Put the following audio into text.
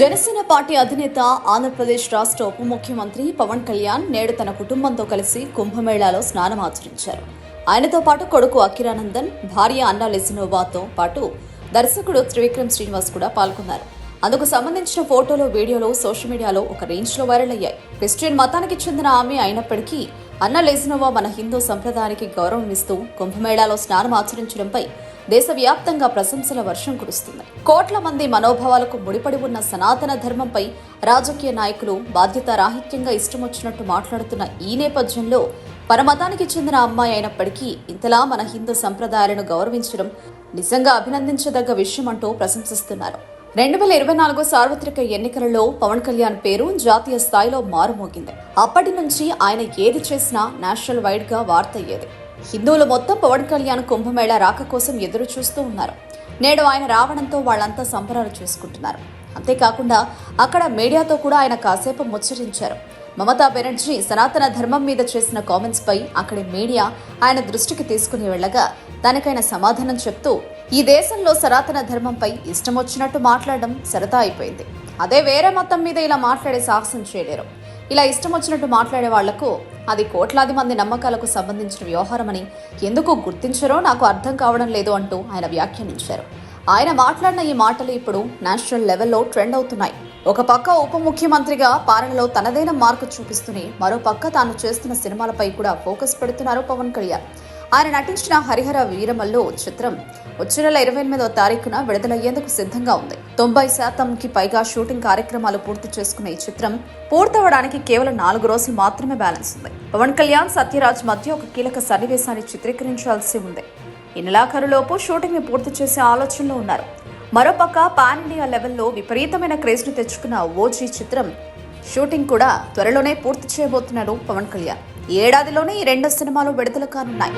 Janasena party అధినేత ఆంధ్రప్రదేశ్ రాష్ట్ర ఉప ముఖ్యమంత్రి పవన్ కళ్యాణ్ నేడు తన కుటుంబంతో కలిసి కుంభమేళాలో స్నానం ఆచరించారు. ఆయనతో పాటు కొడుకు అఖిరానందన్ భార్య అన్నా లెసినోవాతో పాటు దర్శకుడు త్రివిక్రమ్ శ్రీనివాస్ కూడా పాల్గొన్నారు. అందుకు సంబంధించిన ఫోటోలు వీడియోలు సోషల్ మీడియాలో ఒక రేంజ్లో వైరల్ అయ్యాయి. క్రిస్టియన్ మతానికి చెందిన ఆమె అయినప్పటికీ అన్న లేసినోవా మన హిందూ సంప్రదాయానికి గౌరవం ఇస్తూ కుంభమేళాలో స్నానం ఆచరించడంపై దేశవ్యాప్తంగా ప్రశంసల వర్షం కురుస్తుంది. కోట్ల మంది మనోభావాలకు ముడిపడి ఉన్న సనాతన ధర్మంపై రాజకీయ నాయకులు బాధ్యత రాహిత్యంగా ఇష్టం వచ్చినట్టు మాట్లాడుతున్న ఈ నేపథ్యంలో పరమతానికి చెందిన అమ్మాయి అయినప్పటికీ ఇంతలా మన హిందూ సంప్రదాయాలను గౌరవించడం నిజంగా అభినందించదగ్గ విషయం అంటూ ప్రశంసిస్తున్నారు. రెండు వేల ఇరవై నాలుగు సార్వత్రిక ఎన్నికలలో పవన్ కళ్యాణ్ పేరు జాతీయ స్థాయిలో మారుమోగింది. అప్పటి నుంచి ఆయన ఏది చేసినా నేషనల్ వైడ్గా వార్త అయ్యేది. హిందువులు మొత్తం పవన్ కళ్యాణ్ కుంభమేళ రాక కోసం ఎదురు చూస్తూ ఉన్నారు. నేడు ఆయన రావడంతో వాళ్ళంతా సంబరాలు చేసుకుంటున్నారు. అంతేకాకుండా అక్కడ మీడియాతో కూడా ఆయన కాసేపు ముచ్చరించారు మమతా బెనర్జీ సనాతన ధర్మం మీద చేసిన కామెంట్స్పై అక్కడి మీడియా ఆయన దృష్టికి తీసుకుని వెళ్ళగా దానికైన సమాధానం చెప్తూ ఈ దేశంలో సనాతన ధర్మంపై ఇష్టం వచ్చినట్టు మాట్లాడడం సరదా అయిపోయింది. అదే వేరే మతం మీద ఇలా మాట్లాడే సాహసం చేయలేరు. ఇలా ఇష్టం వచ్చినట్టు మాట్లాడే వాళ్ళకు అది కోట్లాది మంది నమ్మకాలకు సంబంధించిన వ్యవహారమని ఎందుకు గుర్తించరో నాకు అర్థం కావడం లేదు అంటూ ఆయన వ్యాఖ్యానించారు. ఆయన మాట్లాడిన ఈ మాటలు ఇప్పుడు నేషనల్ లెవెల్లో ట్రెండ్ అవుతున్నాయి. ఒక పక్క ఉప ముఖ్యమంత్రిగా పాలనలో తనదైన మార్కు చూపిస్తూనే మరో పక్క తాను చేస్తున్న సినిమాలపై కూడా ఫోకస్ పెడుతున్నారు పవన్ కళ్యాణ్. ఆయన నటించిన హరిహర వీరమల్లో చిత్రం వచ్చే నెల ఇరవై ఎనిమిదవ తారీఖున విడుదలయ్యేందుకు సిద్ధంగా ఉంది. తొంభై శాతంకి పైగా షూటింగ్ కార్యక్రమాలు పూర్తి చేసుకున్న ఈ చిత్రం పూర్తవడానికి కేవలం నాలుగు రోజులు మాత్రమే బ్యాలెన్స్ ఉంది. పవన్ కళ్యాణ్ సత్యరాజ్ మధ్య ఒక కీలక సన్నివేశాన్ని చిత్రీకరించాల్సి ఉంది. ఈ నెలాఖరులోపు షూటింగ్ని పూర్తి చేసే ఆలోచనలో ఉన్నారు. మరోపక్క పాన్ ఇండియా లెవెల్లో విపరీతమైన క్రేజ్ను తెచ్చుకున్న ఓజీ చిత్రం. షూటింగ్ కూడా త్వరలోనే పూర్తి చేయబోతున్నారు పవన్ కళ్యాణ్. ఏడాదిలోనే ఈ రెండు సినిమాలు విడుదల కానున్నాయి.